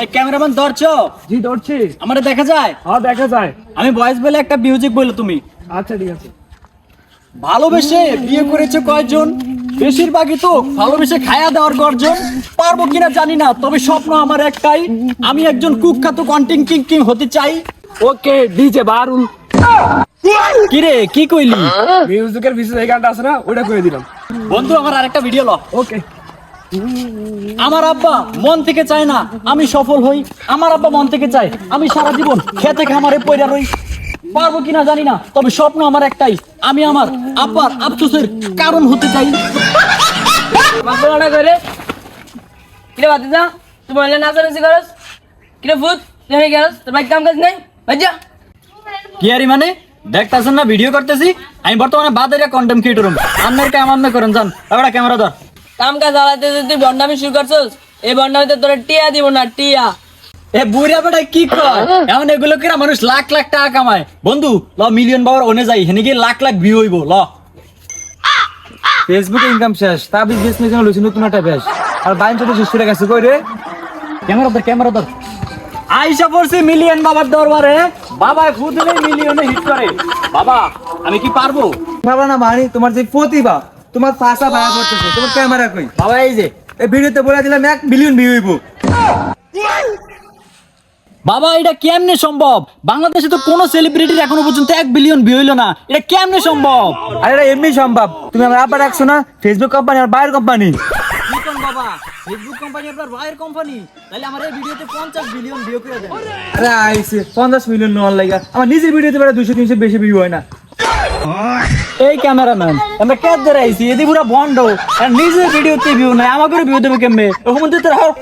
এই ক্যামেরাম্যান ধরছো? জি ধরছি। আমারে দেখা যায়? হ্যাঁ দেখা যায়। আমি ভয়েস বলে একটা মিউজিক বলল তুমি। আচ্ছা ঠিক আছে। ভালোবেসে বিয়ে করেছে কয়জন বেশিরভাগই তো ভালোবেসে খায়া দেওয়ার গর্জন। পারব কিনা জানি না তবে স্বপ্ন আমার একটাই আমি একজন কুখ্যাত কন্টেন্ট কিং কিং হতে চাই। Okay DJ Barul. কিরে কি কইলি? মিউজিকের বিশেষ এই গানটা আছে না ওটা করে দিলাম। বন্ধু আমার আরেকটা ভিডিও ল। ওকে। আমার আব্বা মন থেকে চায় না আমি সফল হই। আমার আব্বা মন থেকে চায় আমি সারা জীবন খেতে খামারে পয়রা রই। পারব কিনা জানি না তবে স্বপ্ন আমার একটাই আমি আমার আব্বার আফসোসের কারণ হতে চাই। করে কিরে বাতি যা তুই বললে না করে করস? কিরে ভূত তুই গেলস তোর বাইক কাম কাজ নেই? ভাইজা কি আরি মানে? দেখতেছেন না ভিডিও করতেছি। আমি বর্তমানে বাদের কন্টেন্ট ক্রিয়েটর আন্নার কে আমার করেন জান এবার ক্যামেরা ধর। কাম কাজ চালাতে যদি তুই বন্ডামি শুরু করছস? এই বন্ডামিতে তোর টিয়া দিব না টিয়া। এ বুড়া বেটা কি কয়? এমন এগুলো কিরা মানুষ লাখ লাখ টাকা কামায়। বন্ধু ল মিলিয়ন বাবার ওনে যাই হেনে গিয়ে লাখ লাখ ভিউ হইব ল। ফেসবুকে ইনকাম শেষ তা বিজনেস নিয়ে লইছি নতুন একটা বেশ আর বাইন চলে শেষ করে গেছে কই রে? ক্যামেরা ধর ক্যামেরা ধর। আইসা পড়ছি মিলিয়ন বাবার দরবারে বাবা ফুদলে মিলিয়নে হিট করে। বাবা আমি কি পারব? বাবা না মানি তোমার যে প্রতিভা। তোমার পাশা ভাড়া করতেছে তোমার ক্যামেরা কই? বাবা এই যে। এই ভিডিওতে বলে দিলাম এক বিলিয়ন ভিউ হইব। বাবা এটা কেমনে সম্ভব? বাংলাদেশে তো কোনো সেলিব্রিটির এখনও পর্যন্ত এক বিলিয়ন ভিউ হইল না। এটা কেমনে সম্ভব? আরে এটা এমনি সম্ভব। তুমি আমার আবার রাখছো না ফেসবুক কোম্পানি আর বাইরের কোম্পানি বাবা? ফেসবুক কোম্পানি আপনার ভাইয়ের কোম্পানি তাহলে আমার এই ভিডিওতে পঞ্চাশ বিলিয়ন ভিউ করে দেন। আরে আইসে পঞ্চাশ মিলিয়ন নেওয়ার লাগা। আমার নিজের ভিডিওতে বেড়া দুশো তিনশো বেশি ভিউ হয় না। এই ক্যামেরাম্যান, আমরা ক্যাদ ধরে আইছি, এদি পুরা বন্ধ। আর নিজের ভিডিওতে ভিউ নাই আমাকে ভিউ দেবে কেমনে? ওখান হর-